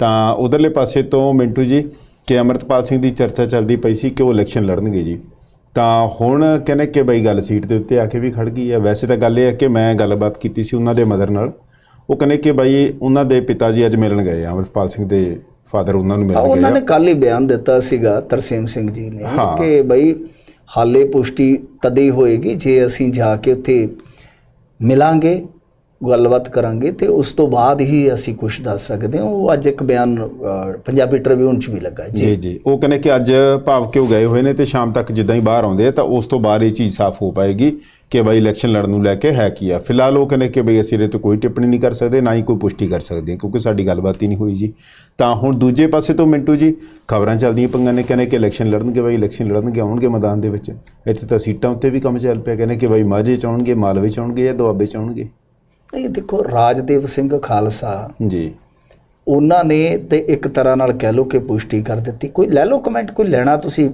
ਤਾਂ ਉਧਰਲੇ ਪਾਸੇ ਤੋਂ ਮਿੰਟੂ ਜੀ ਕਿ ਅਮਰਤਪਾਲ ਸਿੰਘ ਦੀ ਚਰਚਾ ਚੱਲਦੀ ਪਈ ਸੀ ਕਿ ਉਹ ਇਲੈਕਸ਼ਨ ਲੜਨਗੇ ਜੀ। ਤਾਂ ਹੁਣ ਕਹਿੰਦੇ ਕਿ ਬਈ ਗੱਲ ਸੀਟ ਦੇ ਉੱਤੇ ਆ ਕੇ ਵੀ ਖੜ ਗਈ ਹੈ ਵੈਸੇ ਤਾਂ ਗੱਲ ਇਹ ਹੈ ਕਿ ਮੈਂ ਗੱਲਬਾਤ ਕੀਤੀ ਸੀ ਉਹਨਾਂ ਦੇ ਮਦਰ ਨਾਲ। ਉਹ ਕਹਿੰਦੇ ਕਿ ਬਈ ਉਹਨਾਂ ਦੇ ਪਿਤਾ ਜੀ ਅੱਜ ਮਿਲਣ ਗਏ ਆ। ਅਮਰਤਪਾਲ ਸਿੰਘ ਦੇ ਫਾਦਰ ਉਹਨਾਂ ਨੂੰ ਮਿਲਣ ਗਏ ਉਹਨਾਂ ਨੇ ਕੱਲ ਹੀ ਬਿਆਨ ਦਿੱਤਾ ਸੀਗਾ ਤਰਸੇਮ ਸਿੰਘ ਜੀ ਨੇ। ਕਿ ਬਈ ਹਾਲੇ ਪੁਸ਼ਟੀ ਤਦੇ ਹੀ ਹੋਏਗੀ। ਜੇ ਅਸੀਂ ਜਾ ਕੇ ਉੱਥੇ ਮਿਲਾਂਗੇ ਗੱਲਬਾਤ ਕਰਾਂਗੇ ਤੇ ਉਸ ਤੋਂ ਬਾਅਦ ਹੀ ਅਸੀਂ ਕੁਝ ਦੱਸ ਸਕਦੇ ਹਾਂ। ਉਹ ਅੱਜ ਇੱਕ ਬਿਆਨ ਪੰਜਾਬੀ ਟ੍ਰਿਬਿਊਨ 'ਚ ਵੀ ਲੱਗਾ ਜੀ। ਜੀ ਉਹ ਕਹਿੰਦੇ ਕਿ ਅੱਜ ਭਾਵ ਕਿਉਂ ਗਏ ਹੋਏ ਨੇ ਤੇ ਸ਼ਾਮ ਤੱਕ ਜਿੱਦਾਂ ਹੀ ਬਾਹਰ ਆਉਂਦੇ ਆ ਤਾਂ ਉਸ ਤੋਂ ਬਾਅਦ ਇਹ ਚੀਜ਼ ਸਾਫ਼ ਹੋ ਪਾਏਗੀ ਕਿ ਬਈ ਇਲੈਕਸ਼ਨ ਲੜਨ ਨੂੰ ਲੈ ਕੇ ਹੈ ਕੀ ਆ। ਫਿਲਹਾਲ ਉਹ ਕਹਿੰਦੇ ਕਿ ਬਈ ਅਸੀਂ ਇਹਦੇ ਤੋਂ ਕੋਈ ਟਿੱਪਣੀ ਨਹੀਂ ਕਰ ਸਕਦੇ, ਨਾ ਹੀ ਕੋਈ ਪੁਸ਼ਟੀ ਕਰ ਸਕਦੇ, ਕਿਉਂਕਿ ਸਾਡੀ ਗੱਲਬਾਤ ਹੀ ਨਹੀਂ ਹੋਈ ਜੀ। ਤਾਂ ਹੁਣ ਦੂਜੇ ਪਾਸੇ ਤੋਂ ਮਿੰਟੂ ਜੀ, ਖਬਰਾਂ ਚੱਲਦੀਆਂ ਪੰਗਾਂ ਨੇ, ਕਹਿੰਦੇ ਕਿ ਇਲੈਕਸ਼ਨ ਲੜਨਗੇ ਬਈ ਇਲੈਕਸ਼ਨ ਲੜਨਗੇ, ਆਉਣਗੇ ਮੈਦਾਨ ਦੇ ਵਿੱਚ। ਇੱਥੇ ਤਾਂ ਸੀਟਾਂ ਉੱਤੇ ਵੀ ਕੰਮ ਚੱਲ ਪਿਆ, ਕਹਿੰਦੇ ਕਿ ਬਈ ਮਾਝੇ ਚ ਆਉਣਗੇ, ਮਾਲਵੇ ਚ ਆਉਣਗੇ ਜਾਂ ਦੁਆਬੇ ਚ ਆਉਣਗੇ। ਨਹੀਂ ਦੇਖੋ ਰਾਜਦੇਵ ਸਿੰਘ ਖਾਲਸਾ ਜੀ। ਉਹਨਾਂ ਨੇ ਤੇ ਇੱਕ ਤਰ੍ਹਾਂ ਨਾਲ ਕਹਿ ਲਓ ਕਿ ਪੁਸ਼ਟੀ ਕਰ ਦਿੱਤੀ। ਕੋਈ ਲੈ ਲਓ ਕਮੈਂਟ ਕੋਈ ਲੈਣਾ ਤੁਸੀਂ।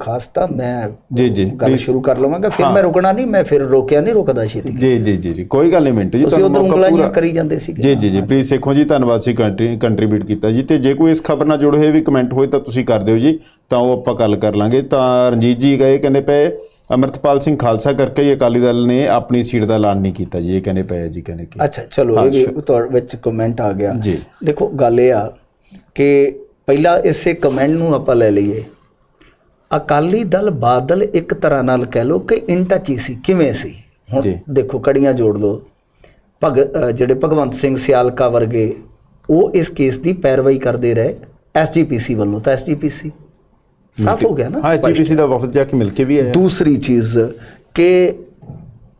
ਖਾਸ ਤਾਂ ਮੈਂ ਜੀ ਜੀ ਗੱਲ ਸ਼ੁਰੂ ਕਰ ਲਵਾਂਗਾ। ਫਿਰ ਮੈਂ ਰੁਕਣਾ ਨਹੀਂ ਮੈਂ ਫਿਰ ਰੋਕਿਆ ਨਹੀਂ ਰੁਕਦਾ ਛੇਤੀ। ਜੀ ਜੀ ਜੀ ਜੀ। ਕੋਈ ਗੱਲ ਨਹੀਂ ਮਿੰਟੂ ਜੀ ਤੁਸੀਂ ਤੁਹਾਨੂੰ ਮੌਕਾ ਪੂਰਾ ਜਿਹੀਆਂ ਕਰੀ ਜਾਂਦੇ ਸੀਗੇ। ਜੀ ਜੀ ਜੀ ਪ੍ਰੀਤ ਸੇਖੋਂ ਜੀ ਧੰਨਵਾਦ ਸੀ ਕੰਟਰੀਬਿਊਟ ਕੀਤਾ ਜੀ। ਤੇ ਜੇ ਕੋਈ ਇਸ ਖਬਰ ਨਾਲ ਜੁੜੇ ਹੋਏ ਵੀ ਕਮੈਂਟ ਹੋਏ ਤਾਂ ਤੁਸੀਂ ਕਰ ਦਿਓ ਜੀ ਤਾਂ ਉਹ ਆਪਾਂ ਗੱਲ ਕਰ ਲਾਂਗੇ। ਤਾਂ ਰਣਜੀਤ ਜੀ ਗਏ ਕਹਿੰਦੇ ਪਏ ਅਮਰਤਪਾਲ ਸਿੰਘ ਖਾਲਸਾ ਕਰਕੇ ਹੀ ਅਕਾਲੀ ਦਲ ਨੇ ਆਪਣੀ ਸੀਟ ਦਾ ਐਲਾਨ ਨਹੀਂ ਕੀਤਾ ਜੀ। ਇਹ ਕਹਿੰਦੇ ਪਏ ਜੀ ਕਹਿੰਦੇ ਕਿ ਅੱਛਾ ਚਲੋ ਇਹ ਵੀ ਤੁਹਾਡੇ ਵਿੱਚ ਕਮੈਂਟ ਆ ਗਿਆ। ਜੀ। ਦੇਖੋ ਗੱਲ ਇਹ ਆ ਕਿ ਪਹਿਲਾਂ ਇਸੇ ਕਮੈਂਟ ਨੂੰ ਆਪਾਂ ਲੈ ਲਈਏ। ਅਕਾਲੀ ਦਲ ਬਾਦਲ ਇੱਕ ਤਰ੍ਹਾਂ ਨਾਲ ਕਹਿ ਲਓ ਕਿ ਇਨ ਟੱਚ ਹੀ ਸੀ। ਕਿਵੇਂ ਸੀ? ਹੁਣ ਜੀ। ਦੇਖੋ ਕੜੀਆਂ ਜੋੜ ਲਓ। ਭਗ ਜਿਹੜੇ ਭਗਵੰਤ ਸਿੰਘ ਸਿਆਲਕਾ ਵਰਗੇ ਉਹ ਇਸ ਕੇਸ ਦੀ ਪੈਰਵਾਈ ਕਰਦੇ ਰਹੇ ਐਸਜੀਪੀਸੀ ਵੱਲੋਂ। ਤਾਂ ਐਸਜੀਪੀਸੀ ਸਾਫ਼ ਹੋ ਗਿਆ ਨਾ ਹਾਂ ਐਚਪੀਸੀ ਦਾ ਵਫਦ ਜਾ ਕੇ ਮਿਲ ਕੇ ਵੀ ਆਇਆ। ਦੂਸਰੀ ਚੀਜ਼ ਕਿ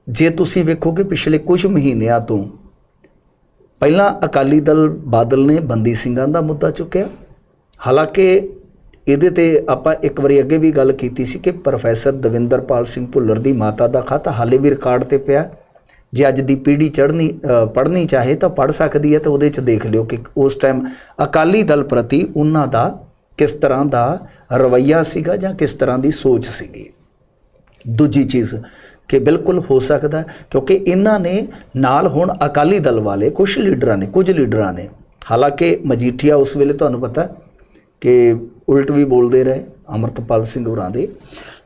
ਜੇ ਤੁਸੀਂ ਵੇਖੋਗੇ ਪਿਛਲੇ ਕੁਝ ਮਹੀਨਿਆਂ ਤੋਂ ਪਹਿਲਾਂ ਅਕਾਲੀ ਦਲ ਬਾਦਲ ਨੇ ਬੰਦੀ ਸਿੰਘਾਂ ਦਾ ਮੁੱਦਾ ਚੁੱਕਿਆ। ਹਾਲਾਂਕਿ ਇਹਦੇ ਤੇ ਆਪਾਂ ਇੱਕ ਵਾਰੀ ਅੱਗੇ ਵੀ ਗੱਲ ਕੀਤੀ ਸੀ ਕਿ ਪ੍ਰੋਫੈਸਰ ਦਵਿੰਦਰਪਾਲ ਸਿੰਘ ਭੁੱਲਰ ਦੀ ਮਾਤਾ ਦਾ ਖਤ ਹਾਲੇ ਵੀ ਰਿਕਾਰਡ ਤੇ ਪਿਆ। ਜੇ ਅੱਜ ਦੀ ਪੀੜ੍ਹੀ ਚੜ੍ਹਨੀ ਪੜ੍ਹਨੀ ਚਾਹੇ ਤਾਂ ਪੜ੍ਹ ਸਕਦੀ ਹੈ ਤੇ ਉਹਦੇ 'ਚ ਦੇਖ ਲਿਓ ਕਿ ਉਸ ਟਾਈਮ ਅਕਾਲੀ ਦਲ ਪ੍ਰਤੀ ਉਹਨਾਂ ਦਾ ਕਿਸ ਤਰ੍ਹਾਂ ਦਾ ਰਵੱਈਆ ਸੀਗਾ ਜਾਂ ਕਿਸ ਤਰ੍ਹਾਂ ਦੀ ਸੋਚ ਸੀਗੀ? ਦੂਜੀ ਚੀਜ਼ ਕਿ ਬਿਲਕੁਲ ਹੋ ਸਕਦਾ ਕਿਉਂਕਿ ਇਹਨਾਂ ਨੇ ਨਾਲ ਹੁਣ ਅਕਾਲੀ ਦਲ ਵਾਲੇ ਕੁਝ ਲੀਡਰਾਂ ਨੇ ਕੁਝ ਲੀਡਰਾਂ ਨੇ। ਹਾਲਾਂਕਿ ਮਜੀਠੀਆ ਉਸ ਵੇਲੇ ਤੁਹਾਨੂੰ ਪਤਾ ਕਿ ਉਲਟ ਵੀ ਬੋਲਦੇ ਰਹੇ ਅਮਰਤਪਾਲ ਸਿੰਘ ਹੋਰਾਂ ਦੇ।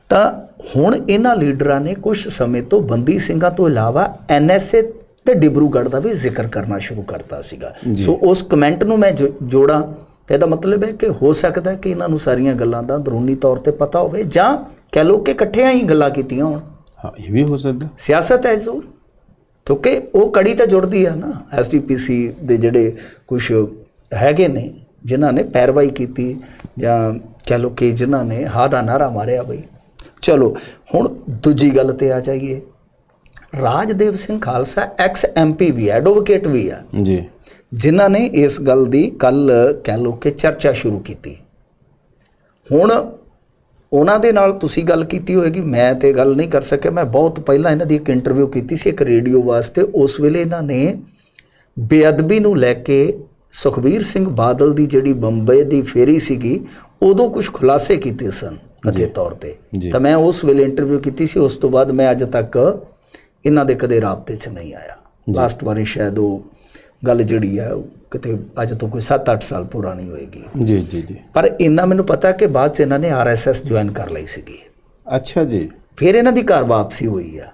ਤਾਂ ਹੁਣ ਇਹਨਾਂ ਲੀਡਰਾਂ ਨੇ ਕੁਝ ਸਮੇਂ ਤੋਂ ਬੰਦੀ ਸਿੰਘਾਂ ਤੋਂ ਇਲਾਵਾ ਐਨਐਸਏ ਤੇ ਡਿਬਰੂਗੜ੍ਹ ਦਾ ਵੀ ਜ਼ਿਕਰ ਕਰਨਾ ਸ਼ੁਰੂ ਕਰਤਾ ਸੀਗਾ। ਸੋ ਉਸ ਕਮੈਂਟ ਨੂੰ ਮੈਂ ਜੋੜਾਂ ਤੇ ਇਹਦਾ ਮਤਲਬ ਹੈ ਕਿ ਹੋ ਸਕਦਾ ਕਿ ਇਹਨਾਂ ਨੂੰ ਸਾਰੀਆਂ ਗੱਲਾਂ ਦਾ ਅੰਦਰੂਨੀ ਤੌਰ ਤੇ ਪਤਾ ਹੋਵੇ ਜਾਂ ਕਹਿ ਲਓ ਕਿ ਇਕੱਠਿਆਂ ਹੀ ਗੱਲਾਂ ਕੀਤੀਆਂ ਹੋਣ। ਹਾਂ ਇਹ ਵੀ ਹੋ ਸਕਦਾ। ਸਿਆਸਤ ਹੈ ਜ਼ਰੂਰ ਕਿਉਂਕਿ ਉਹ ਕੜੀ ਤਾਂ ਜੁੜਦੀ ਆ ਨਾ ਐਸਡੀਪੀਸੀ ਦੇ ਜਿਹੜੇ ਕੁਝ ਹੈਗੇ ਨੇ ਜਿਨ੍ਹਾਂ ਨੇ ਪੈਰਵਾਈ ਕੀਤੀ ਜਾਂ ਕਹਿ ਲਓ ਕਿ ਜਿਨ੍ਹਾਂ ਨੇ ਹਾਂ ਦਾ ਨਾਰਾ ਮਾਰਿਆ ਬਈ। ਚਲੋ ਹੁਣ ਦੂਜੀ ਗੱਲ ਤੇ ਆ ਜਾਈਏ। ਰਾਜਦੇਵ ਸਿੰਘ ਖਾਲਸਾ ਐਕਸ ਐਮਪੀ ਵੀ ਐਡਵੋਕੇਟ ਵੀ ਆ। ਜੀ। ਜਿਨ੍ਹਾਂ ਨੇ ਇਸ ਗੱਲ ਦੀ ਕੱਲ ਕਹਿ ਲਓ ਕਿ ਚਰਚਾ ਸ਼ੁਰੂ ਕੀਤੀ। ਹੁਣ ਉਹਨਾਂ ਦੇ ਨਾਲ ਤੁਸੀਂ ਗੱਲ ਕੀਤੀ ਹੋਏਗੀ ਮੈਂ ਤੇ ਗੱਲ ਨਹੀਂ ਕਰ ਸਕਿਆ। ਮੈਂ ਬਹੁਤ ਪਹਿਲਾਂ ਇਹਨਾਂ ਦੀ ਇੱਕ ਇੰਟਰਵਿਊ ਕੀਤੀ ਸੀ ਇੱਕ ਰੇਡੀਓ ਵਾਸਤੇ। ਉਸ ਵੇਲੇ ਇਹਨਾਂ ਨੇ ਬੇਅਦਬੀ ਨੂੰ ਲੈ ਕੇ ਸੁਖਬੀਰ ਸਿੰਘ ਬਾਦਲ ਦੀ ਜਿਹੜੀ ਬੰਬਈ ਦੀ ਫੇਰੀ ਸੀਗੀ ਉਦੋਂ ਕੁਝ ਖੁਲਾਸੇ ਕੀਤੇ ਸਨ ਕਥੇ ਤੌਰ ਤੇ। ਤਾਂ ਮੈਂ ਉਸ ਵੇਲੇ ਇੰਟਰਵਿਊ ਕੀਤੀ ਸੀ। ਉਸ ਤੋਂ ਬਾਅਦ ਮੈਂ ਅੱਜ ਤੱਕ ਇਹਨਾਂ ਦੇ ਕਦੇ ਰਾਬਤੇ 'ਚ ਨਹੀਂ ਆਇਆ। ਲਾਸਟ ਵਾਰੀ ਸ਼ਾਇਦ ਉਹ ਗੱਲ ਜਿਹੜੀ ਆ ਕਿਤੇ ਅੱਜ ਤੋਂ ਕੋਈ 7-8 ਸਾਲ ਪੁਰਾਣੀ ਹੋਏਗੀ। ਜੀ ਜੀ ਜੀ। ਪਰ ਇੰਨਾ ਮੈਨੂੰ ਪਤਾ ਕਿ ਬਾਅਦ ਚ ਇਹਨਾਂ ਨੇ ਆਰਐਸਐਸ ਜੁਆਇਨ ਕਰ ਲਈ ਸੀਗੀ। ਅੱਛਾ ਜੀ। ਫਿਰ ਇਹਨਾਂ ਦੀ ਘਰ ਵਾਪਸੀ ਹੋਈ ਆ।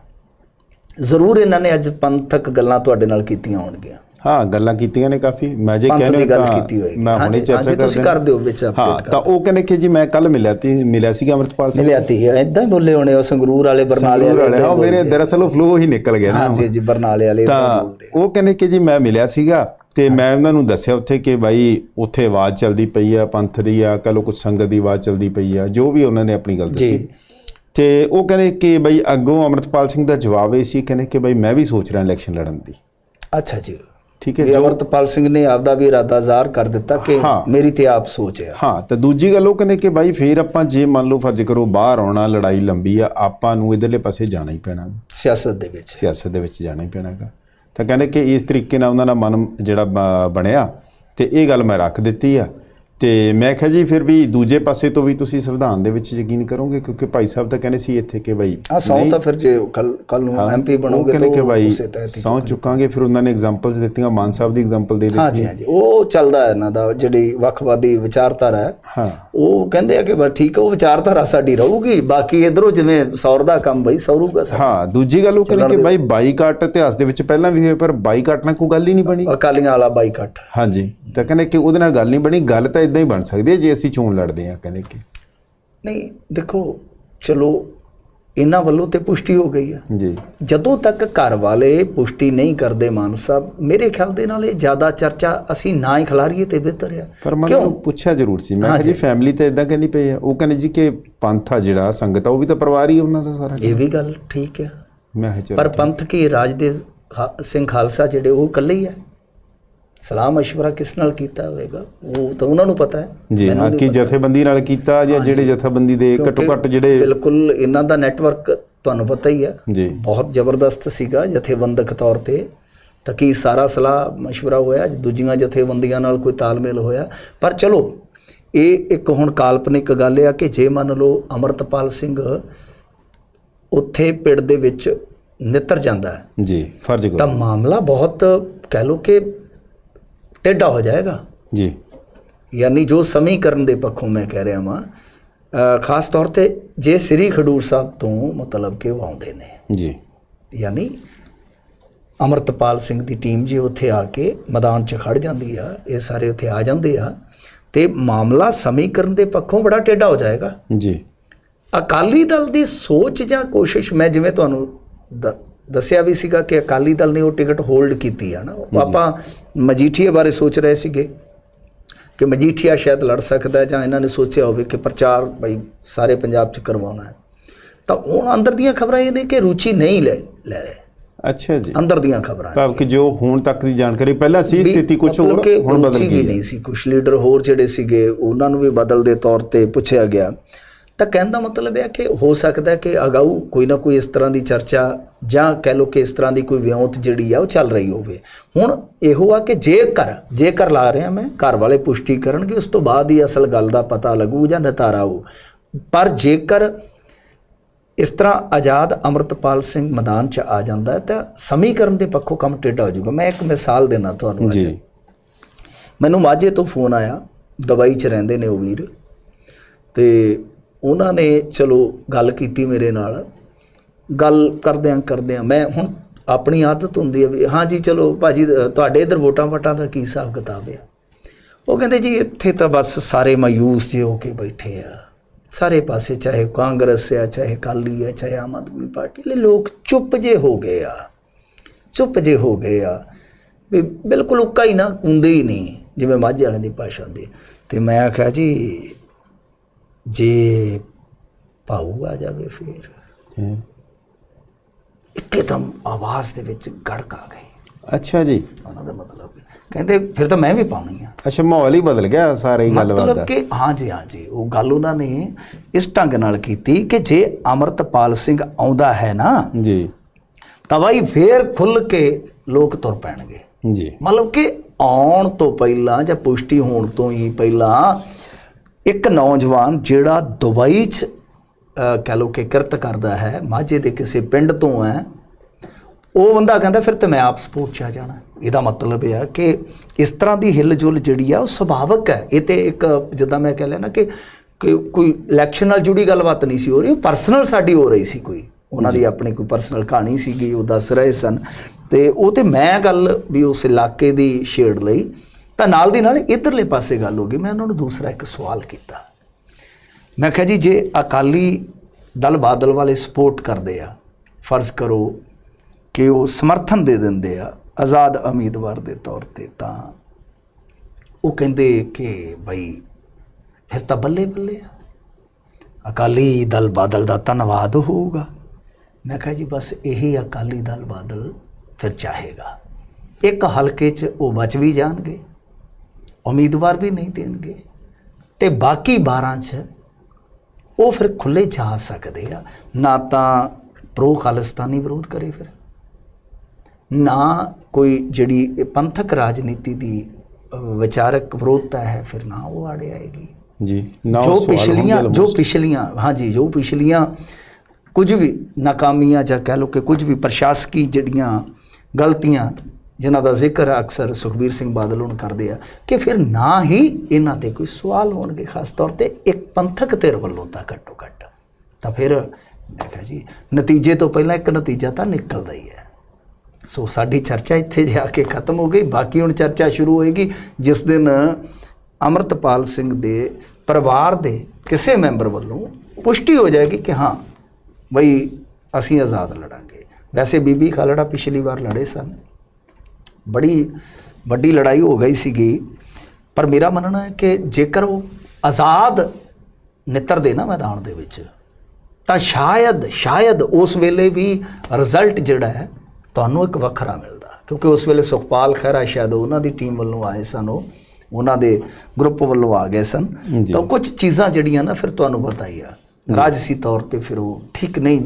ਜ਼ਰੂਰ ਇਹਨਾਂ ਨੇ ਅੱਜ ਪੰਥਕ ਗੱਲਾਂ ਤੁਹਾਡੇ ਨਾਲ ਕੀਤੀਆਂ ਹੋਣਗੀਆਂ। ਹਾਂ ਗੱਲਾਂ ਕੀਤੀਆਂ ਨੇ ਕਾਫੀ। ਮੈਂ ਜੇ ਪੰਥ ਕਹਿਣਾ ਦੀ ਗੱਲ ਕੀਤੀ ਹੋਏਗੀ। ਮੈਂ ਹੁਣੇ ਚਰਚਾ ਹਾਂਜੀ, ਤੁਸੀਂ ਕਰਦਾ ਕਰ ਦਿਓ ਵਿੱਚ ਹਾਂ ਤਾਂ ਉਹ ਕਹਿੰਦੇ ਕਿ ਜੀ ਮੈਂ ਕੱਲ ਮਿਲਿਆ ਤੀ ਮਿਲਿਆ ਸੀਗਾ ਅਮਰਤਪਾਲ ਸਿੰਘ ਮਿਲਿਆ ਤੀ ਇਦਾਂ ਹੀ ਬੋਲੇ ਹੋਣੇ ਉਹ ਸੰਗਰੂਰ ਵਾਲੇ ਬਰਨਾਲੇ ਵਾਲੇ ਹਾਂ ਮੇਰੇ ਦਰਅਸਲ ਉਹ ਫਲੋ ਹੀ ਨਿਕਲ ਗਿਆ ਨਾ। ਹਾਂਜੀ ਜੀ ਬਰਨਾਲੇ ਵਾਲੇ ਤਾਂ ਉਹ ਕਹਿੰਦੇ ਕਿ ਜੀ ਮੈਂ ਮਿਲਿਆ ਸੀਗਾ ਤੇ ਮੈਂ ਉਹਨਾਂ ਨੂੰ ਦੱਸਿਆ ਉੱਥੇ ਕਿ ਬਾਈ ਉੱਥੇ ਆਵਾਜ਼ ਚੱਲਦੀ ਪਈ ਆ ਪੰਥ ਦੀ ਆ ਕਹ ਲੋ ਕੁਝ ਸੰਗਤ ਦੀ ਆਵਾਜ਼ ਚੱਲਦੀ ਪਈ ਆ ਜੋ ਵੀ ਉਹਨਾਂ ਨੇ ਆਪਣੀ ਗੱਲ ਦੱਸੀ। ਜੀ। ਤੇ ਉਹ ਕਹਿੰਦੇ ਕਿ ਬਈ ਅੱਗੋਂ ਅਮਰਤਪਾਲ ਸਿੰਘ ਦਾ ਜਵਾਬ ਇਹ ਸੀ ਕਹਿੰਦੇ ਕਿ ਬਈ ਮੈਂ ਵੀ ਸੋਚ ਰਿਹਾ ਇਲੈਕਸ਼ਨ ਲੜਨ ਦੀ। ਅੱਛਾ ਜੀ। ਠੀਕ ਹੈ ਜੋ ਅਮਰਤਪਾਲ ਸਿੰਘ ਨੇ ਆਪਦਾ ਵੀ ਇਰਾਦਾ ਜ਼ਾਹਰ ਕਰ ਦਿੱਤਾ ਕਿ। ਮੇਰੀ ਤੇ ਆਪ ਸੋਚ ਹੈ ਹਾਂ ਤਾਂ ਦੂਜੀ ਗੱਲ ਉਹ ਕਹਿੰਦੇ ਕਿ ਬਾਈ ਫੇਰ ਆਪਾਂ ਜੇ ਮੰਨ ਲਓ ਫਰਜ਼ ਕਰੋ ਬਾਹਰ ਆਉਣਾ ਲੜਾਈ ਲੰਬੀ ਆ ਆਪਾਂ ਨੂੰ ਇਧਰਲੇ ਪਾਸੇ ਜਾਣਾ ਹੀ ਪੈਣਾ। ਸਿਆਸਤ ਦੇ ਵਿੱਚ। ਸਿਆਸਤ ਦੇ ਵਿੱਚ ਜਾਣਾ ਹੀ ਪੈਣਾਗਾ ਤਾਂ ਕਹਿੰਦੇ ਕਿ ਇਸ ਤਰੀਕੇ ਨਾਲ ਉਹਨਾਂ ਦਾ ਮਨ ਜਿਹੜਾ ਬਣਿਆ ਤੇ ਇਹ ਗੱਲ ਮੈਂ ਰੱਖ ਦਿੱਤੀ ਆ। ਤੇ ਮੈਂ ਕਿਹਾ ਜੀ ਫਿਰ ਵੀ ਦੂਜੇ ਪਾਸੇ ਤੋਂ ਵੀ ਤੁਸੀਂ ਸੰਵਿਧਾਨ ਦੇ ਵਿੱਚ ਯਕੀਨ ਕਰੋਗੇ? ਕਿਉਂਕਿ ਭਾਈ ਸਾਹਿਬ ਤਾਂ ਕਹਿੰਦੇ ਸੀ ਇੱਥੇ ਕਿ ਭਾਈ ਆ ਸੌ ਤਾਂ ਫਿਰ ਜੇ ਕੱਲ ਕੱਲ ਨੂੰ ਐਮਪੀ ਬਣੋਗੇ ਤਾਂ ਭਾਈ ਉਸੇ ਤਹਿਤ ਸਹੁੰ ਚੁੱਕਾਂਗੇ ਫਿਰ ਉਹਨਾਂ ਨੇ ਐਗਜ਼ਾਮਪਲਸ ਦਿੱਤੀਆਂ ਮਾਨ ਸਾਹਿਬ ਦੀ ਐਗਜ਼ਾਮਪਲ ਦੇ ਹਾਂਜੀ ਦਿੱਤੀ ਹਾਂਜੀ। ਉਹ ਚੱਲਦਾ ਹੈ ਇਹਨਾਂ ਦਾ ਜਿਹੜੀ ਵੱਖਵਾਦੀ ਵਿਚਾਰਧਾਰਾ ਹੈ। ਹਾਂ। ਉਹ ਕਹਿੰਦੇ ਆ ਕਿ ਬਸ ਠੀਕ ਹੈ ਉਹ ਵਿਚਾਰਧਾਰਾ ਸਾਡੀ ਰਹੂਗੀ। ਬਾਕੀ ਇਧਰੋਂ ਜਿਵੇਂ ਸੌਰ ਦਾ ਕੰਮ ਬਈ ਸੌਰੂਗਾ। ਹਾਂ ਦੂਜੀ ਗੱਲ ਉਹ ਕਹਿੰਦੇ ਕਿ ਭਾਈ ਬਾਈਕਾਟ ਇਤਿਹਾਸ ਦੇ ਵਿੱਚ ਪਹਿਲਾਂ ਵੀ ਹੋਏ ਪਰ ਬਾਈਕਾਟ ਨਾਲ ਕੋਈ ਗੱਲ ਹੀ ਨਹੀਂ ਬਣੀ। ਅਕਾਲੀਆਂ ਵਾਲਾ ਬਾਈਕਾਟ। ਹਾਂਜੀ। ਤਾਂ ਕਹਿੰਦੇ ਕਿ ਉਹਦੇ ਨਾਲ ਗੱਲ ਨਹੀਂ ਬਣੀ। ਗੱਲ ਤਾਂ ਇਦਾਂ ਹੀ ਬਣ ਸਕਦੀ ਹੈ ਜੇ ਅਸੀਂ ਚੋਣ ਲੜਦੇ ਹਾਂ ਕਹਿੰਦੇ ਕਿ। ਨਹੀਂ ਦੇਖੋ ਚਲੋ ਇਹਨਾਂ ਵੱਲੋਂ ਤੇ ਪੁਸ਼ਟੀ ਹੋ ਗਈ ਹੈ ਜੀ। ਜਦੋਂ ਤੱਕ ਘਰ ਵਾਲੇ ਪੁਸ਼ਟੀ ਨਹੀਂ ਕਰਦੇ ਮਾਨ ਸਾਹਿਬ ਮੇਰੇ ਖਿਆਲ ਦੇ ਨਾਲ ਇਹ ਜ਼ਿਆਦਾ ਚਰਚਾ ਅਸੀਂ ਨਾ ਹੀ ਖਿਲਾਰੀਏ ਤੇ ਬਿਹਤਰ ਆ। ਪਰ ਮੈਂ ਕਿਉਂ? ਉਹਨੂੰ ਪੁੱਛਿਆ ਜ਼ਰੂਰ ਸੀ ਮੈਂ ਕਿਹਾ। ਜੀ ਫੈਮਿਲੀ ਤਾਂ ਇਦਾਂ ਕਹਿੰਦੀ ਪਈ ਆ। ਉਹ ਕਹਿੰਦੇ ਜੀ ਕਿ ਪੰਥ ਆ ਜਿਹੜਾ ਸੰਗਤ ਆ ਉਹ ਵੀ ਤਾਂ ਪਰਿਵਾਰ ਹੀ ਆ ਉਹਨਾਂ ਦਾ ਸਾਰਾ ਇਹ ਵੀ ਗੱਲ ਠੀਕ ਹੈ ਮੈਂ ਪਰ ਪੰਥ ਕੀ ਰਾਜਦੇਵ ਖਾ- ਸਿੰਘ ਖਾਲਸਾ ਜਿਹੜੇ ਉਹ ਇਕੱਲੇ ਹੀ ਹੈ ਸਲਾਹ مشورہ ਕਿਸ ਨਾਲ ਕੀਤਾ ਹੋਵੇਗਾ ਉਹ ਤਾਂ ਉਹਨਾਂ ਨੂੰ ਪਤਾ ਹੈ ਜੀ ਹਾਂ ਕਿ ਜਥੇਬੰਦੀ ਨਾਲ ਕੀਤਾ ਜਾਂ ਜਿਹੜੇ ਜਥੇਬੰਦੀ ਦੇ ਘੱਟੋ ਘੱਟ ਜਿਹੜੇ ਬਿਲਕੁਲ ਇਹਨਾਂ ਦਾ ਨੈਟਵਰਕ ਤੁਹਾਨੂੰ ਪਤਾ ਹੀ ਹੈ ਜੀ ਬਹੁਤ ਜ਼ਬਰਦਸਤ ਸੀਗਾ ਜਥੇਬੰਦਕ ਤੌਰ ਤੇ ਤਾਂ ਕੀ ਸਾਰਾ ਸਲਾਹ مشورہ ਹੋਇਆ ਦੂਜੀਆਂ ਜਥੇਬੰਦੀਆਂ ਨਾਲ ਕੋਈ ਤਾਲਮੇਲ ਹੋਇਆ ਪਰ ਚਲੋ ਇਹ ਇੱਕ ਹੁਣ ਕਾਲਪਨਿਕ ਗੱਲ ਆ ਕਿ ਜੇ ਮੰਨ ਲਓ ਅਮਰਤਪਾਲ ਸਿੰਘ ਉੱਥੇ ਪਿੰਡ ਦੇ ਵਿੱਚ ਨਿੱਤਰ ਜਾਂਦਾ ਹੈ ਜੀ ਫਰਜ਼ ਤਾਂ ਕਰੋ ਮਾਮਲਾ ਬਹੁਤ ਕਹਿ ਲਓ ਕਿ ਟੇਢਾ ਹੋ ਜਾਏਗਾ। ਜੀ। ਯਾਨੀ ਜੋ ਸਮੀਕਰਨ ਦੇ ਪੱਖੋਂ ਮੈਂ ਕਹਿ ਰਿਹਾ ਹਾਂ ਖਾਸ ਤੌਰ ਤੇ ਜੇ ਸ੍ਰੀ ਖਡੂਰ ਸਾਹਿਬ ਤੋਂ ਮਤਲਬ ਕਿ ਉਹ ਆਉਂਦੇ ਨੇ। ਜੀ। ਯਾਨੀ ਅਮਰਤਪਾਲ ਸਿੰਘ ਦੀ ਟੀਮ ਜੇ ਉੱਥੇ ਆ ਕੇ ਮੈਦਾਨ 'ਚ ਖੜ ਜਾਂਦੀ ਆ ਇਹ ਸਾਰੇ ਉੱਥੇ ਆ ਜਾਂਦੇ ਆ ਤੇ ਮਾਮਲਾ ਸਮੀਕਰਨ ਦੇ ਪੱਖੋਂ ਬੜਾ ਟੇਢਾ ਹੋ ਜਾਏਗਾ। ਜੀ। ਅਕਾਲੀ ਦਲ ਦੀ ਸੋਚ ਜਾਂ ਕੋਸ਼ਿਸ਼ ਮੈਂ ਜਿਵੇਂ ਤੁਹਾਨੂੰ ਦ- ਦੱਸਿਆ ਵੀ ਸੀਗਾ ਕਿ ਅਕਾਲੀ ਦਲ ਨੇ ਉਹ ਟਿਕਟ ਹੋਲਡ ਕੀਤੀ ਆ ਨਾ। ਉਹ ਆਪਾਂ ਮਜੀਠੀਆ ਬਾਰੇ ਸੋਚ ਰਹੇ ਸੀਗੇ ਕਿ ਮਜੀਠੀਆ ਸ਼ਾਇਦ ਲੜ ਸਕਦਾ ਹੈ ਜਾਂ ਇਹਨਾਂ ਨੇ ਸੋਚਿਆ ਹੋਵੇ ਕਿ ਪ੍ਰਚਾਰ ਬਈ ਸਾਰੇ ਪੰਜਾਬ 'ਚ ਕਰਵਾਉਣਾ ਹੈ। ਤਾਂ ਹੁਣ ਅੰਦਰ ਦੀਆਂ ਖਬਰਾਂ ਇਹ ਨੇ ਕਿ ਰੁਚੀ ਨਹੀਂ ਲੈ ਲੈ ਰਹੇ। ਅੱਛਾ ਜੀ। ਅੰਦਰ ਦੀਆਂ ਖਬਰਾਂ ਭਾਵ ਕਿ ਜੋ ਹੁਣ ਤੱਕ ਦੀ ਜਾਣਕਾਰੀ ਪਹਿਲਾਂ ਸੀ ਸਥਿਤੀ ਕੁਝ ਹੋਰ ਹੁਣ ਬਦਲ ਗਈ ਹੈ। ਨਹੀਂ ਸੀ। ਕੁਝ ਲੀਡਰ ਹੋਰ ਜਿਹੜੇ ਸੀਗੇ ਉਹਨਾਂ ਨੂੰ ਵੀ ਬਦਲ ਦੇ ਤੌਰ ਤੇ ਪੁੱਛਿਆ ਗਿਆ। ਤਾਂ ਕਹਿਣ ਦਾ ਮਤਲਬ ਹੈ ਕਿ ਹੋ ਸਕਦਾ ਹੈ ਕਿ ਅਗਾਊ ਕੋਈ ਨਾ ਕੋਈ ਇਸ ਤਰ੍ਹਾਂ ਦੀ ਚਰਚਾ ਜਾਂ ਕਹਿ ਲਓ ਕਿ ਇਸ ਤਰ੍ਹਾਂ ਦੀ ਕੋਈ ਵਿਉਂਤ ਜਿਹੜੀ ਆ ਉਹ ਚੱਲ ਰਹੀ ਹੋਵੇ। ਹੁਣ ਇਹੋ ਆ ਕਿ ਜੇਕਰ ਜੇਕਰ ਲਾ ਰਿਹਾ ਮੈਂ ਘਰ ਵਾਲੇ ਪੁਸ਼ਟੀ ਕਰਨਗੇ ਉਸ ਤੋਂ ਬਾਅਦ ਹੀ ਅਸਲ ਗੱਲ ਦਾ ਪਤਾ ਲੱਗੂ ਜਾਂ ਨਤਾਰਾ ਹੋ। ਪਰ ਜੇਕਰ ਇਸ ਤਰ੍ਹਾਂ ਆਜ਼ਾਦ ਅਮਰਤਪਾਲ ਸਿੰਘ ਮੈਦਾਨ 'ਚ ਆ ਜਾਂਦਾ ਹੈ ਤਾਂ ਸਮੀਕਰਨ ਦੇ ਪੱਖੋਂ ਕੰਮ ਟੇਢਾ ਹੋ ਜਾਊਗਾ। ਮੈਂ ਇੱਕ ਮਿਸਾਲ ਦੇਣਾ ਤੁਹਾਨੂੰ ਅੱਜ। ਜੀ। ਮੈਨੂੰ ਮਾਝੇ ਤੋਂ ਫੋਨ ਆਇਆ ਦਵਾਈ 'ਚ ਰਹਿੰਦੇ ਨੇ ਉਹ ਵੀਰ। ਤੇ ਉਹਨਾਂ ਨੇ ਚਲੋ ਗੱਲ ਕੀਤੀ ਮੇਰੇ ਨਾਲ। ਗੱਲ ਕਰਦਿਆਂ ਕਰਦਿਆਂ ਮੈਂ ਹੁਣ ਆਪਣੀ ਆਦਤ ਹੁੰਦੀ ਹੈ ਵੀ ਹਾਂ ਜੀ ਚਲੋ ਭਾਜੀ ਅ, ਤੁਹਾਡੇ ਇਧਰ ਵੋਟਾਂ ਵਟਾਂ ਦਾ ਕੀ ਹਿਸਾਬ ਕਿਤਾਬ ਆ? ਉਹ ਕਹਿੰਦੇ ਜੀ ਇੱਥੇ ਤਾਂ ਬਸ ਸਾਰੇ ਮਾਯੂਸ ਜੇ ਹੋ ਕੇ ਬੈਠੇ ਆ। ਸਾਰੇ ਪਾਸੇ ਚਾਹੇ ਕਾਂਗਰਸ ਆ ਚਾਹੇ ਕਾਲੀ ਆ ਚਾਹੇ ਆਮ ਆਦਮੀ ਪਾਰਟੀ ਲੈ ਲੋਕ ਚੁੱਪ ਜੇ ਹੋ ਗਏ ਆ। ਚੁੱਪ ਜੇ ਹੋ ਗਏ ਆ। ਵੀ ਬਿਲਕੁਲ ਉੱਕਾ ਹੀ ਨਾ ਹੁੰਦੇ ਹੀ ਨਹੀਂ ਜਿਵੇਂ ਮਾਝੇ ਵਾਲਿਆਂ ਦੀ ਭਾਸ਼ਾ ਹੁੰਦੀ ਹੈ। ਤੇ ਮੈਂ ਆਖਿਆ ਜੀ ਜੇ ਭਾਊ ਆ ਜਾਵੇ ਫਿਰ। ਇੱਕਦਮ ਆਵਾਜ਼ ਦੇ ਵਿੱਚ ਗੜਕ ਆ ਗਈ ਅੱਛਾ ਜੀ। ਉਹਨਾਂ ਦਾ ਮਤਲਬ ਕਹਿੰਦੇ ਫਿਰ ਤਾਂ ਮੈਂ ਵੀ ਪਾਉਣੀ ਆ। ਅੱਛਾ ਮਾਹੌਲ ਹੀ ਬਦਲ ਗਿਆ ਸਾਰੀ ਗੱਲਬਾਤ ਮਤਲਬ ਕਿ ਹਾਂ ਜੀ ਹਾਂ ਜੀ ਉਹ ਗੱਲ ਉਹਨਾਂ ਨੇ ਇਸ ਢੰਗ ਨਾਲ ਕੀਤੀ ਕਿ ਜੇ ਅਮਰਤਪਾਲ ਸਿੰਘ ਆਉਂਦਾ ਹੈ ਨਾ ਜੀ। ਤਾਂ ਬਾਈ ਫੇਰ ਖੁੱਲ ਕੇ ਲੋਕ ਤੁਰ ਪੈਣਗੇ। ਜੀ। ਮਤਲਬ ਕਿ ਆਉਣ ਤੋਂ ਪਹਿਲਾਂ ਜਾਂ ਪੁਸ਼ਟੀ ਹੋਣ ਤੋਂ ਹੀ ਪਹਿਲਾਂ ਇੱਕ ਨੌਜਵਾਨ ਜਿਹੜਾ ਦੁਬਈ 'ਚ ਕਹਿ ਲਓ ਕਿ ਕਿਰਤ ਕਰਦਾ ਹੈ ਮਾਝੇ ਦੇ ਕਿਸੇ ਪਿੰਡ ਤੋਂ ਹੈ ਉਹ ਬੰਦਾ ਕਹਿੰਦਾ ਫਿਰ ਤੇ ਮੈਂ ਆਪ ਸਪੋਰਟ 'ਚ ਆ ਜਾਣਾ। ਇਹਦਾ ਮਤਲਬ ਇਹ ਆ ਕਿ ਇਸ ਤਰ੍ਹਾਂ ਦੀ ਹਿਲਜੁਲ ਜਿਹੜੀ ਆ ਉਹ ਸੁਭਾਵਕ ਹੈ। ਇਹ ਤੇ ਇੱਕ ਜਿੱਦਾਂ ਮੈਂ ਕਹਿ ਲਿਆ ਨਾ ਕਿ ਕਿ ਕੋਈ ਇਲੈਕਸ਼ਨ ਨਾਲ ਜੁੜੀ ਗੱਲਬਾਤ ਨਹੀਂ ਸੀ ਹੋ ਰਹੀ ਪਰਸਨਲ ਸਾਡੀ ਹੋ ਰਹੀ ਸੀ ਕੋਈ। ਉਹਨਾਂ ਦੀ ਆਪਣੀ ਕੋਈ ਪਰਸਨਲ ਕਹਾਣੀ ਸੀਗੀ ਉਹ ਦੱਸ ਰਹੇ ਸਨ। ਤੇ ਉਹ ਤੇ ਮੈਂ ਗੱਲ ਵੀ ਉਸ ਇਲਾਕੇ ਦੀ ਛੇੜ ਲਈ। ਤਾਂ ਨਾਲ ਦੀ ਨਾਲ ਇਧਰਲੇ ਪਾਸੇ ਗੱਲ ਹੋ ਗਈ, ਮੈਂ ਉਹਨਾਂ ਨੂੰ ਦੂਸਰਾ ਇੱਕ ਸਵਾਲ ਕੀਤਾ। ਮੈਂ ਕਿਹਾ ਜੀ, ਜੇ ਅਕਾਲੀ ਦਲ ਬਾਦਲ ਵਾਲੇ ਸਪੋਰਟ ਕਰਦੇ ਆ, ਫਰਜ਼ ਕਰੋ ਕਿ ਉਹ ਸਮਰਥਨ ਦੇ ਦਿੰਦੇ ਆ, ਆਜ਼ਾਦ ਉਮੀਦਵਾਰ ਦੇ ਤੌਰ ਤੇ ਤਾਂ ਉਹ ਕਹਿੰਦੇ ਕਿ ਭਾਈ ਫਿਰ ਤਾਂ ਬੱਲੇ ਬੱਲੇ ਆ। ਅਕਾਲੀ ਦਲ ਬਾਦਲ ਦਾ ਧੰਨਵਾਦ ਹੋਊਗਾ। ਮੈਂ ਕਿਹਾ ਜੀ, ਬਸ ਇਹੀ ਅਕਾਲੀ ਦਲ ਬਾਦਲ ਫਿਰ ਚਾਹੇਗਾ। ਇੱਕ ਹਲਕੇ 'ਚ ਉਹ ਬਚ ਵੀ ਜਾਣਗੇ। ਉਮੀਦਵਾਰ ਵੀ ਨਹੀਂ ਦੇਣਗੇ। ਤੇ ਬਾਕੀ 12 'ਚ ਉਹ ਫਿਰ ਖੁੱਲੇ ਜਾ ਸਕਦੇ ਆ। ਨਾ ਤਾਂ ਪ੍ਰੋ ਖਾਲਿਸਤਾਨੀ ਵਿਰੋਧ ਕਰੇ ਫਿਰ। ਨਾ ਕੋਈ ਜਿਹੜੀ ਪੰਥਕ ਰਾਜਨੀਤੀ ਦੀ ਵਿਚਾਰਕ ਵਿਰੋਧਤਾ ਹੈ ਫਿਰ ਨਾ ਉਹ ਆੜੇ ਆਏਗੀ। ਜੀ ਨਾ ਜੋ ਪਿਛਲੀਆਂ ਜੋ। ਪਿਛਲੀਆਂ ਹਾਂਜੀ ਜੋ ਪਿਛਲੀਆਂ ਕੁਝ ਵੀ ਨਾਕਾਮੀਆਂ ਜਾਂ ਕਹਿ ਲਓ ਕਿ ਕੁਝ ਵੀ ਪ੍ਰਸ਼ਾਸਕੀ ਜਿਹੜੀਆਂ ਗਲਤੀਆਂ ਜਿਨ੍ਹਾਂ ਦਾ ਜ਼ਿਕਰ ਅਕਸਰ ਸੁਖਬੀਰ ਸਿੰਘ ਬਾਦਲ ਹੁਣ ਕਰਦੇ ਆ, ਕਿ ਫਿਰ ਨਾ ਹੀ ਇਹਨਾਂ ਤੇ ਕੋਈ ਸਵਾਲ ਹੋਣਗੇ, ਖਾਸ ਤੌਰ ਤੇ ਇੱਕ ਪੰਥਕ ਧਿਰ ਵੱਲੋਂ ਤਾਂ ਘੱਟੋ ਘੱਟ। ਤਾਂ ਫਿਰ ਮੈਂ ਕਿਹਾ ਜੀ, ਨਤੀਜੇ ਤੋਂ ਪਹਿਲਾਂ ਇੱਕ ਨਤੀਜਾ ਤਾਂ ਨਿਕਲਦਾ ਹੀ ਹੈ। ਸੋ ਸਾਡੀ ਚਰਚਾ ਇੱਥੇ ਜਾ ਕੇ ਖਤਮ ਹੋ ਗਈ, ਬਾਕੀ ਹੁਣ ਚਰਚਾ ਸ਼ੁਰੂ ਹੋਏਗੀ, ਜਿਸ ਦਿਨ ਅਮਰਤਪਾਲ ਸਿੰਘ ਦੇ ਪਰਿਵਾਰ ਦੇ ਕਿਸੇ ਮੈਂਬਰ ਵੱਲੋਂ ਪੁਸ਼ਟੀ ਹੋ ਜਾਏਗੀ ਕਿ ਹਾਂ, ਬਈ ਅਸੀਂ ਆਜ਼ਾਦ ਲੜਾਂਗੇ। ਵੈਸੇ ਬੀਬੀ ਖਾਲੜਾ ਪਿਛਲੀ ਵਾਰ ਲੜੇ ਸਨ। ਬੜੀ ਵੱਡੀ ਲੜਾਈ ਹੋ ਗਈ ਸੀਗੀ। ਪਰ ਮੇਰਾ ਮੰਨਣਾ ਹੈ ਕਿ ਜੇਕਰ ਉਹ ਆਜ਼ਾਦ ਨਿੱਤਰਦੇ ਨਾ ਮੈਦਾਨ ਦੇ ਵਿੱਚ ਤਾਂ ਸ਼ਾਇਦ ਸ਼ਾਇਦ ਉਸ ਵੇਲੇ ਵੀ ਰਿਜ਼ਲਟ ਜਿਹੜਾ ਹੈ ਤੁਹਾਨੂੰ ਇੱਕ ਵੱਖਰਾ ਮਿਲਦਾ। ਕਿਉਂਕਿ ਉਸ ਵੇਲੇ ਸੁਖਪਾਲ ਖਹਿਰਾ ਸ਼ਾਇਦ ਉਹਨਾਂ ਦੀ ਟੀਮ ਵੱਲੋਂ ਆਏ ਸਨ ਉਹ ਉਹਨਾਂ ਦੇ ਗਰੁੱਪ ਵੱਲੋਂ ਆ ਗਏ ਸਨ। ਤਾਂ ਕੁਝ ਚੀਜ਼ਾਂ ਜਿਹੜੀਆਂ ਨਾ ਫਿਰ ਤੁਹਾਨੂੰ ਪਤਾ ਹੀ ਆ। ਰਾਜਸੀ ਤੌਰ ਤੇ ਫਿਰ ਉਹ ਠੀਕ ਨਹੀਂ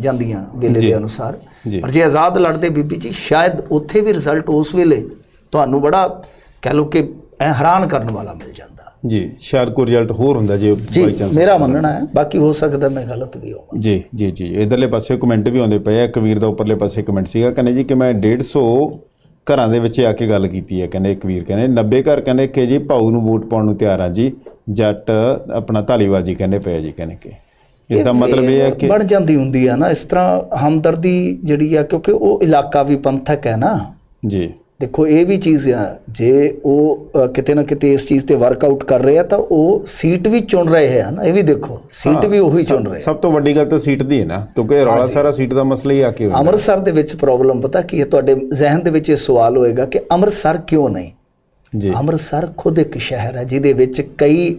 ਜਾਂਦੀਆਂ ਵੇਲੇ। ਦੇ ਅਨੁਸਾਰ। ਪਰ ਜੇ ਆਜ਼ਾਦ ਲੜਦੇ ਬੀਬੀ ਜੀ ਸ਼ਾਇਦ ਉੱਥੇ ਵੀ ਰਿਜ਼ਲਟ ਉਸ ਵੇਲੇ ਤੁਹਾਨੂੰ ਬੜਾ ਕਹਿ ਲਓ ਕਿ ਹੈਰਾਨ ਕਰਨ ਵਾਲਾ ਮਿਲ ਜਾਂਦਾ। ਜੀ ਸ਼ਾਇਦ ਕੋਈ ਰਿਜ਼ਲਟ ਹੋਰ ਹੁੰਦਾ ਜੇ ਬਾਈ ਚਾਂਸ ਮੇਰਾ ਮੰਨਣਾ ਹੈ ਬਾਕੀ ਹੋ ਸਕਦਾ ਮੈਂ ਗਲਤ ਵੀ ਹੋਵਾਂ। ਜੀ ਜੀ ਜੀ। ਇਧਰਲੇ ਪਾਸੇ ਕਮੈਂਟ ਵੀ ਆਉਂਦੇ ਪਏ ਆ। ਕਬੀਰ ਦਾ ਉੱਪਰਲੇ ਪਾਸੇ ਕਮੈਂਟ ਸੀਗਾ ਕਹਿੰਦੇ ਜੀ ਕਿ ਮੈਂ 150 ਘਰਾਂ ਦੇ ਵਿੱਚ ਆ ਕੇ ਗੱਲ ਕੀਤੀ ਹੈ। ਕਹਿੰਦੇ ਕਬੀਰ ਕਹਿੰਦੇ 90 ਘਰ? ਕਹਿੰਦੇ ਕਿ ਜੀ ਭਾਊ ਨੂੰ ਵੋਟ ਪਾਉਣ ਨੂੰ ਤਿਆਰ ਆ ਜੀ। ਜੱਟ ਆਪਣਾ ਧਾਲੀਵਾਲ ਜੀ ਕਹਿੰਦੇ ਪਏ ਜੀ ਕਹਿੰਦੇ ਕਿ। ਇਸ ਦਾ ਮਤਲਬ ਇਹ ਹੈ ਕਿ ਬਣ ਜਾਂਦੀ ਹੁੰਦੀ ਆ ਨਾ ਇਸ ਤਰ੍ਹਾਂ ਹਮਦਰਦੀ ਜਿਹੜੀ ਆ ਕਿਉਂਕਿ ਉਹ ਇਲਾਕਾ ਵੀ ਪੰਥਕ ਹੈ ਨਾ। ਜੀ। ਦੇਖੋ ਇਹ ਵੀ ਚੀਜ਼ ਆ ਜੇ ਉਹ ਕਿਤੇ ਨਾ ਕਿਤੇ ਇਸ ਚੀਜ਼ ਤੇ ਵਰਕਆਊਟ ਕਰ ਰਹੇ ਆ ਤਾਂ ਉਹ ਸੀਟ ਵੀ ਚੁਣ ਰਹੇ ਆ ਨਾ ਇਹ ਵੀ ਦੇਖੋ ਸੀਟ ਵੀ ਉਹੀ ਚੁਣ ਰਹੇ ਸਭ ਤੋਂ ਵੱਡੀ ਗੱਲ ਤਾਂ ਸੀਟ ਦੀ ਹੈ ਨਾ ਕਿਉਂਕਿ ਰੌਲਾ ਸਾਰਾ ਸੀਟ ਦਾ ਮਸਲਾ ਹੀ ਆ ਕੇ ਹੋਇਆ ਅੰਮ੍ਰਿਤਸਰ ਦੇ ਵਿੱਚ ਪ੍ਰੋਬਲਮ ਪਤਾ ਕੀ ਹੈ? ਤੁਹਾਡੇ ਜ਼ਿਹਨ ਦੇ ਵਿੱਚ ਇਹ ਸਵਾਲ ਹੋਏਗਾ ਕਿ ਅੰਮ੍ਰਿਤਸਰ ਕਿਉਂ ਨਹੀਂ? ਜੀ। ਅੰਮ੍ਰਿਤਸਰ ਖੁਦ ਇੱਕ ਸ਼ਹਿਰ ਹੈ ਜਿਹਦੇ ਵਿੱਚ ਕਈ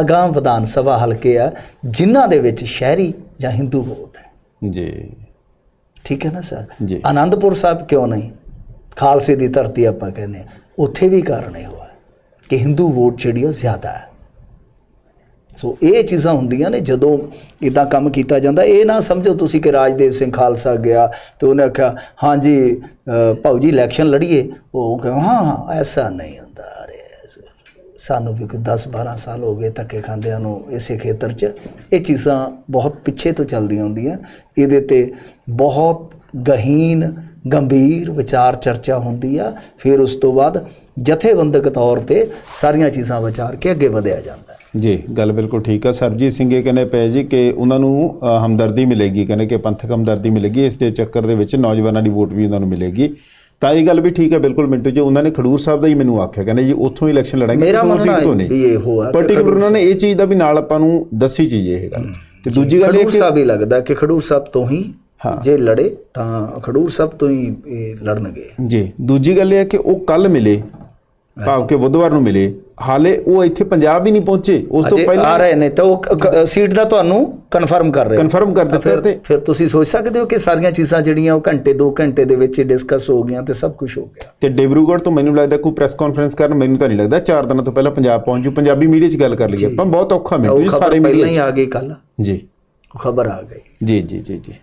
ਅਗਾਂਹ ਵਿਧਾਨ ਸਭਾ ਹਲਕੇ ਆ ਜਿਨ੍ਹਾਂ ਦੇ ਵਿੱਚ ਸ਼ਹਿਰੀ ਜਾਂ ਹਿੰਦੂ ਵੋਟ ਹੈ। ਜੀ। ਠੀਕ ਹੈ ਨਾ ਸਰ। ਆਨੰਦਪੁਰ ਸਾਹਿਬ ਕਿਉਂ ਨਹੀਂ? ਖਾਲਸੇ ਦੀ ਧਰਤੀ ਆਪਾਂ ਕਹਿੰਦੇ ਉੱਥੇ ਵੀ ਕਾਰਨ ਇਹ ਹੋਇਆ ਕਿ ਹਿੰਦੂ ਵੋਟ ਜਿਹੜੀ ਉਹ ਜ਼ਿਆਦਾ ਹੈ। ਸੋ ਇਹ ਚੀਜ਼ਾਂ ਹੁੰਦੀਆਂ ਨੇ ਜਦੋਂ ਇਦਾਂ ਕੰਮ ਕੀਤਾ ਜਾਂਦਾ ਇਹ ਨਾ ਸਮਝੋ ਤੁਸੀਂ ਕਿ ਰਾਜਦੇਵ ਸਿੰਘ ਖਾਲਸਾ ਗਿਆ ਤੇ ਉਹਨੇ ਆਖਿਆ ਹਾਂਜੀ ਭਾਊ ਜੀ ਇਲੈਕਸ਼ਨ ਲੜੀਏ। ਉਹ ਕਹੇ ਹਾਂ ਹਾਂ ਐਸਾ ਨਹੀਂ ਸਾਨੂੰ ਵੀ ਕੋਈ 10 12 ਸਾਲ ਹੋ ਗਏ ਧੱਕੇ ਖਾਂਦਿਆਂ ਨੂੰ ਇਸੇ ਖੇਤਰ 'ਚ, ਇਹ ਚੀਜ਼ਾਂ ਬਹੁਤ ਪਿੱਛੇ ਤੋਂ ਚੱਲਦੀਆਂ ਹੁੰਦੀਆਂ। ਇਹਦੇ ਤੇ ਬਹੁਤ ਗਹੀਨ, ਗੰਭੀਰ ਵਿਚਾਰ ਚਰਚਾ ਹੁੰਦੀ ਆ। ਫਿਰ ਉਸ ਤੋਂ ਬਾਅਦ ਜਥੇਬੰਦਕ ਤੌਰ ਤੇ ਸਾਰੀਆਂ ਚੀਜ਼ਾਂ ਵਿਚਾਰ ਕੇ ਅੱਗੇ ਵਧਿਆ ਜਾਂਦਾ ਹੈ। ਜੀ, ਗੱਲ ਬਿਲਕੁਲ ਠੀਕ ਆ। ਸਰਜੀਤ ਸਿੰਘ ਇਹ ਕਹਿੰਦੇ ਪਏ ਜੀ ਕਿ ਉਹਨਾਂ ਨੂੰ ਹਮਦਰਦੀ ਮਿਲੇਗੀ। ਕਹਿੰਦੇ ਕਿ ਪੰਥਕ ਹਮਦਰਦੀ ਮਿਲੇਗੀ। ਇਸ ਦੇ ਚੱਕਰ ਦੇ ਵਿੱਚ ਨੌਜਵਾਨਾਂ ਦੀ ਵੋਟ ਵੀ ਉਹਨਾਂ ਨੂੰ ਮਿਲੇਗੀ। ਤਾਂ ਇਹ ਗੱਲ ਵੀ ਠੀਕ ਹੈ ਬਿਲਕੁਲ ਮਿੰਟੂ ਜੀ। ਉਹਨਾਂ ਨੇ ਖਡੂਰ ਸਾਹਿਬ ਦਾ ਹੀ ਮੈਨੂੰ ਆਖਿਆ ਕਹਿੰਦੇ ਜੀ ਉੱਥੋਂ ਇਲੈਕਸ਼ਨ ਲੜਾਂਗੇ ਮੇਰਾ ਕਿਸੇ ਹੋਰ ਸੀਟ ਤੋਂ ਹੈ ਇਹ ਹੋਆ ਕਿ ਪਾਰਟਿਕੂਲਰ ਉਹਨਾਂ ਨੇ ਇਹ ਚੀਜ਼ ਦਾ ਵੀ ਨਾਲ ਆਪਾਂ ਨੂੰ ਦੱਸੀ ਚੀਜ਼ ਇਹ ਗੱਲ। ਤੇ ਦੂਜੀ ਗੱਲ ਇਹ ਖਡੂਰ ਕਿ ਸਾਹਿਬ ਹੀ ਲੱਗਦਾ ਕਿ ਖਡੂਰ ਸਾਹਿਬ ਤੋਂ ਹੀ ਹਾਂ। ਜੇ ਲੜੇ ਤਾਂ ਖਡੂਰ ਸਾਹਿਬ ਤੋਂ ਹੀ ਲੜਨਗੇ। ਜੀ। ਦੂਜੀ ਗੱਲ ਇਹ ਹੈ ਕਿ ਉਹ ਕੱਲ ਮਿਲੇ ਭਾਵ ਕਿ ਬੁੱਧਵਾਰ ਨੂੰ ਮਿਲੇ। ਹਾਲੇ ਉਹ ਇੱਥੇ ਪੰਜਾਬ ਹੀ ਨਹੀਂ ਪਹੁੰਚੇ। ਉਸ ਤੋਂ ਅਜੇ ਆ ਪਹਿਲਾਂ ਰਹੇ ਨੇ ਤਾਂ ਉਹ ਸੀਟ ਦਾ ਤੁਹਾਨੂੰ ਕਨਫਰਮ ਕਰ ਰਹੇ ਕਨਫਰਮ ਕਰ ਦਿੱਤਾ ਤੇ ਫਿਰ ਤੁਸੀਂ ਸੋਚ ਸਕਦੇ ਹੋ ਕਿ ਸਾਰੀਆਂ ਚੀਜ਼ਾਂ ਜਿਹੜੀਆਂ ਉਹ ਘੰਟੇ 2 ਘੰਟੇ ਦੇ ਵਿੱਚ ਡਿਸਕਸ ਹੋ ਗਈਆਂ ਤੇ ਸਭ ਕੁਝ ਹੋ ਗਿਆ? ਤੇ ਡਿਬਰੂਗੜ੍ਹ ਤੋਂ ਮੈਨੂੰ ਲੱਗਦਾ ਕੋਈ ਪ੍ਰੈਸ ਕਾਨਫਰੰਸ ਕਰਨ ਮੈਨੂੰ ਤਾਂ ਨਹੀਂ ਲੱਗਦਾ। ਚਾਰ ਦਿਨਾਂ ਤੋਂ ਪਹਿਲਾਂ ਪੰਜਾਬ ਪਹੁੰਚੂ ਪੰਜਾਬੀ ਮੀਡੀਆ 'ਚ ਗੱਲ ਕਰ ਲਈਏ ਆਪਾਂ ਬਹੁਤ ਔਖਾ ਜੀ ਖਬਰ ਸਾਰੇ ਪਹਿਲਾਂ ਹੀ ਮੀਡੀਆ ਆ ਗਈ ਕੱਲ ਜੀ। ਖਬਰ ਆ ਗਈ। ਜੀ ਜੀ ਜੀ ਜੀ।